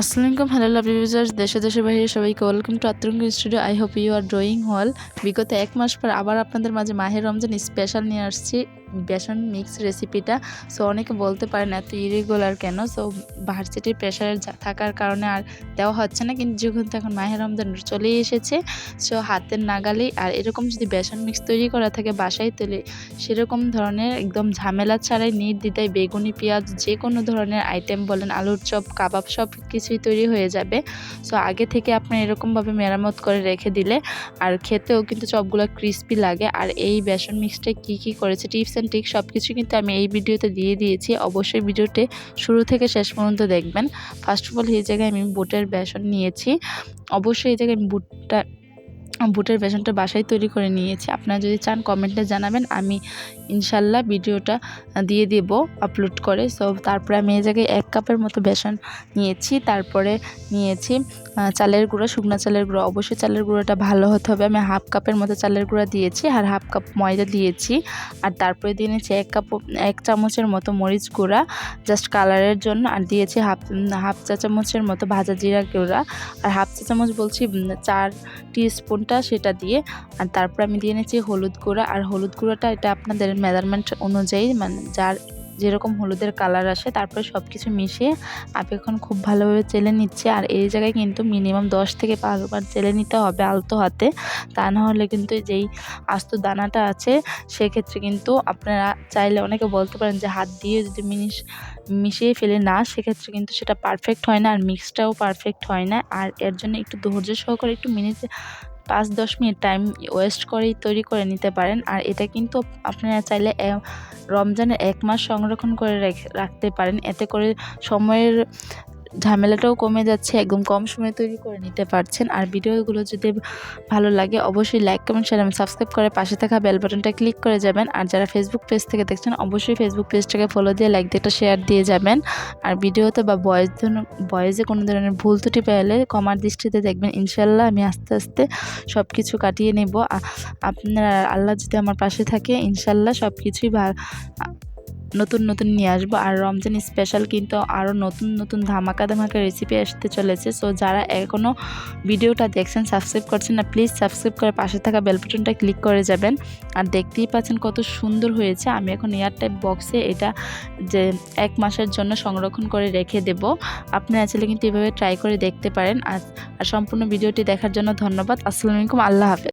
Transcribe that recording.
আসসালামু আলাইকুম hello lovely users দেশে দেশে বাইরে সবাইকে welcome to Atrang studio I hope you are drawing হল বিগত এক মাস পর আবার আপনাদের মাঝে মাহের রমজান স্পেশাল নিয়ে আসছি। বেসন মিক্স রেসিপিটা সো অনেকে বলতে পারেন এত ইরেগুলার কেন? সো ভার্সিটির প্রেশারে থাকার কারণে আর দেওয়া হচ্ছে না। কিন্তু যখন এখন মাহের রমজান চলেই এসেছে সো হাতের নাগালেই আর এরকম যদি বেসন মিক্স তৈরি করা থাকে বাসায় তুলে সেরকম ধরনের একদম ঝামেলা ছাড়াই নির্দ্বিধায় বেগুনি, পেঁয়াজ যে কোনো ধরনের আইটেম বলেন, আলুর চপ, কাবাব সব কিছুই তৈরি হয়ে যাবে। সো আগে থেকে আপনি এরকমভাবে মেরামত করে রেখে দিলে আর খেতেও কিন্তু চপগুলো ক্রিস্পি লাগে। আর এই বেসন মিক্সটা কি কি করেছে, টিপস অ্যান্ড ট্রিক সব কিছু কিন্তু আমি এই ভিডিওতে দিয়ে দিয়েছি। অবশ্যই ভিডিওটি শুরু থেকে শেষ পর্যন্ত দেখবেন। ফার্স্ট অফ অল এই জায়গায় আমি বুটের বেসন নিয়েছি। অবশ্যই এই জায়গায় আমি বুটটা বুটের বেসনটা বাসায় তৈরি করে নিয়েছি। আপনারা যদি চান কমেন্টে জানাবেন, আমি ইনশাল্লাহ ভিডিওটা দিয়ে দেব আপলোড করে। সো তারপরে আমি এই জায়গায় এক কাপের মতো বেসন নিয়েছি। তারপরে নিয়েছি চালের গুঁড়ো, শুকনো চালের গুঁড়ো। অবশ্যই চালের গুঁড়োটা ভালো হতে হবে। আমি হাফ কাপের মতো চালের গুঁড়া দিয়েছি আর হাফ কাপ ময়দা দিয়েছি। আর তারপরে দিয়ে নিয়েছি এক কাপ, এক চামচের মতো মরিচ গুঁড়া জাস্ট কালারের জন্য। আর দিয়েছি হাফ হাফ চা চামচের মতো ভাজা জিরা গুঁড়া। আর হাফ চা চামচ বলছি চার টি স্পুনটা সেটা দিয়ে, আর তারপর আমি দিয়ে নিয়েছি হলুদ গুঁড়া। আর হলুদ গুঁড়োটা এটা আপনাদের মেজারমেন্ট অনুযায়ী মানে যার যেরকম হলুদের কালার আসে, তারপরে সব কিছু মিশিয়ে আমি এখন খুব ভালোভাবে চেলে নিচ্ছি। আর এই জায়গায় কিন্তু মিনিমাম দশ থেকে বারোবার চেলে নিতে হবে আলতো হাতে। তা না হলে কিন্তু যেই আস্ত দানাটা আছে, সেক্ষেত্রে কিন্তু আপনারা চাইলে অনেকে বলতে পারেন যে হাত দিয়ে যদি মিনিশ মিশিয়ে ফেলে না, সেক্ষেত্রে কিন্তু সেটা পারফেক্ট হয় না, আর মিক্সটাও পারফেক্ট হয় না। আর এর জন্য একটু ধৈর্য সহকারে একটু মিনিট পাঁচ, দশ মিনিট টাইম ওয়েস্ট করেই তৈরি করে নিতে পারেন। আর এটা কিন্তু আপনারা চাইলে রমজানের এক মাস সংরক্ষণ করে রাখতে পারেন। এতে করে সময়ের ঝামেলাটাও কমে যাচ্ছে, একদম কম সময়ে তৈরি করে নিতে পারছেন। আর ভিডিওগুলো যদি ভালো লাগে, অবশ্যই লাইক কমেন্ট শেয়ার এবং সাবস্ক্রাইব করে পাশে থাকা বেল বাটনটা ক্লিক করে যাবেন। আর যারা ফেসবুক পেজ থেকে দেখছেন, অবশ্যই ফেসবুক পেজটাকে ফলো দিয়ে লাইক দিয়ে শেয়ার দিয়ে যাবেন। আর ভিডিওতে বা বয়েস বয়েসে কোনো ধরনের ভুল ত্রুটি পেলে কমার দৃষ্টিতে দেখবেন ইনশাল্লাহ আমি আস্তে আস্তে সব কিছু কাটিয়ে নেব। আপনারা, আল্লাহ যদি আমার পাশে থাকে ইনশাল্লাহ সব কিছুই নতুন নতুন নিয়ে আসব। আর রমজান স্পেশাল কিন্তু আরও নতুন নতুন ধামাকা ধামাকা রেসিপি আসতে চলেছে। সো যারা এখনও ভিডিওটা দেখছেন সাবস্ক্রাইব করছেন না প্লিজ সাবস্ক্রাইব করে পাশে থাকা বেল ক্লিক করে যাবেন। আর দেখতেই পাচ্ছেন কত সুন্দর হয়েছে। আমি এখন এয়ার টাইপ বক্সে এটা যে এক মাসের জন্য সংরক্ষণ করে রেখে দেব। আপনি আসলে কিন্তু এভাবে ট্রাই করে দেখতে পারেন। আর সম্পূর্ণ ভিডিওটি দেখার জন্য ধন্যবাদ। আসসালামু আলাইকুম। আল্লাহ হাফেজ।